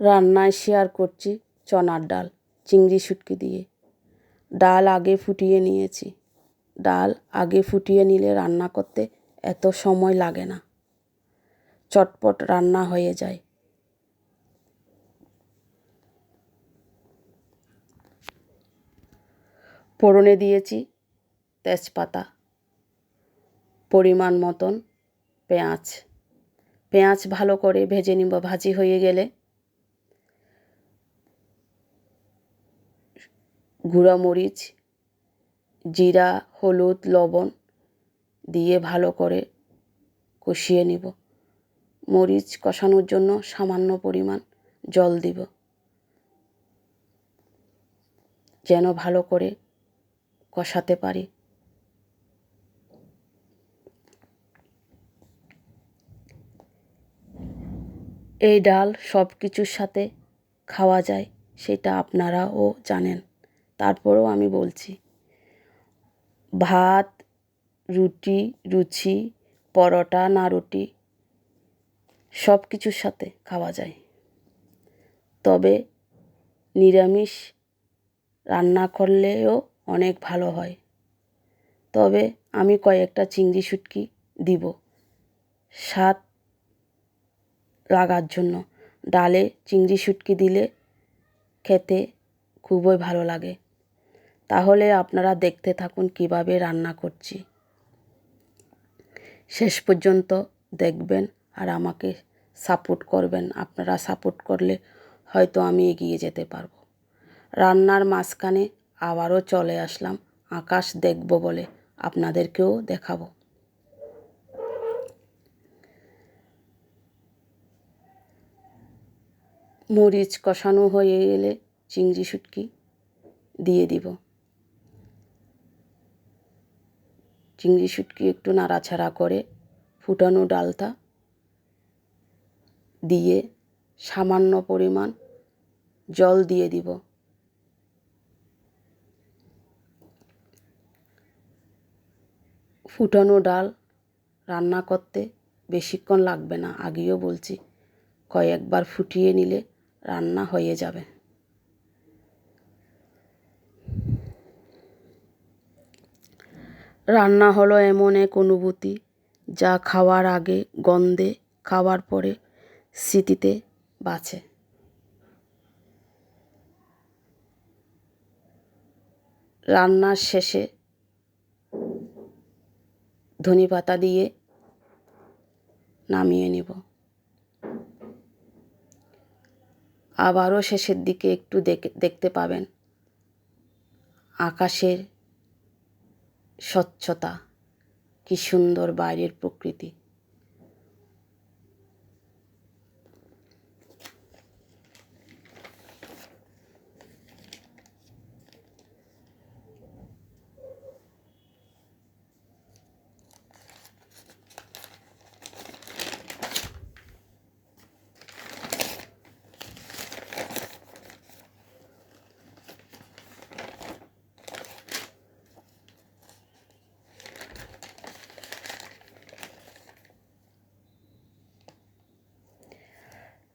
রান্নায় শেয়ার করছি চনার ডাল, চিংড়ি শুটকি দিয়ে। ডাল আগে ফুটিয়ে নিয়েছি। ডাল আগে ফুটিয়ে নিলে রান্না করতে এত সময় লাগে না। চটপট রান্না হয়ে যায়। ফোড়নে দিয়েছি তেজপাতা, পরিমাণ মতন পেঁয়াজ। পেঁয়াজ ভালো করে ভেজে নিব। ভাজি হয়ে গেলে গুঁড়া মরিচ, জিরা, হলুদ, লবণ দিয়ে ভালো করে কষিয়ে নিব। মরিচ কষানোর জন্য সামান্য পরিমাণ জল দিব। যেন ভালো করে কষাতে পারি। এই ডাল সব কিছুর সাথে খাওয়া যায়, সেটা আপনারাও জানেন। তারপরেও আমি বলছি, ভাত, রুটি, রুচি, পরোটা, না রুটি, সব কিছুর সাথে খাওয়া যায়। তবে নিরামিষ রান্না করলেও অনেক ভালো হয়। তবে আমি কয়েকটা চিংড়ি শুটকি দিব। স্বাদ লাগার জন্য ডালে চিংড়ি শুটকি দিলে খেতে খুবই ভালো লাগে। তাহলে আপনারা দেখতে থাকুন কীভাবে রান্না করছি। শেষ পর্যন্ত দেখবেন আর আমাকে সাপোর্ট করবেন। আপনারা সাপোর্ট করলে হয়তো আমি এগিয়ে যেতে পারব। রান্নার মাঝখানে আবারও চলে আসলাম, আকাশ দেখব বলে আপনাদেরকেও দেখাবো। মরিচ কষানো হয়ে গেলে চিংড়ি শুটকি দিয়ে দিব। চিংড়ি শুটকি একটু নাড়াছাড়া করে ফুটানো ডালটা দিয়ে সামান্য পরিমাণ জল দিয়ে দিব। ফুটানো ডাল রান্না করতে বেশিক্ষণ লাগবে না, আগেও বলছি, কয়েকবার ফুটিয়ে নিলে রান্না হয়ে যাবে। রান্না হলো এমন এক অনুভূতি যা খাওয়ার আগে গন্ধে, খাওয়ার পরে স্মৃতিতে বাঁচে। রান্নার শেষে ধনে পাতা দিয়ে নামিয়ে নেব। আবারও শেষের দিকে একটু দেখতে পাবেন আকাশের স্বচ্ছতা। কি সুন্দর বাইরের প্রকৃতি।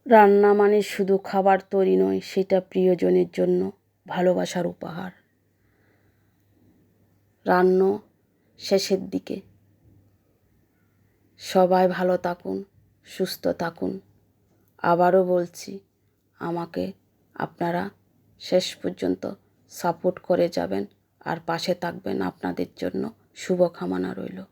রান্না মানে শুধু খাবার তৈরি নয়, সেটা প্রিয়জনের জন্য ভালোবাসার উপহার। রান্না শেষের দিকে। সবাই ভালো থাকুন, সুস্থ থাকুন। আবারও বলছি, আমাকে আপনারা শেষ পর্যন্ত সাপোর্ট করে যাবেন আর পাশে থাকবেন আপনাদের জন্য শুভকামনা রইল।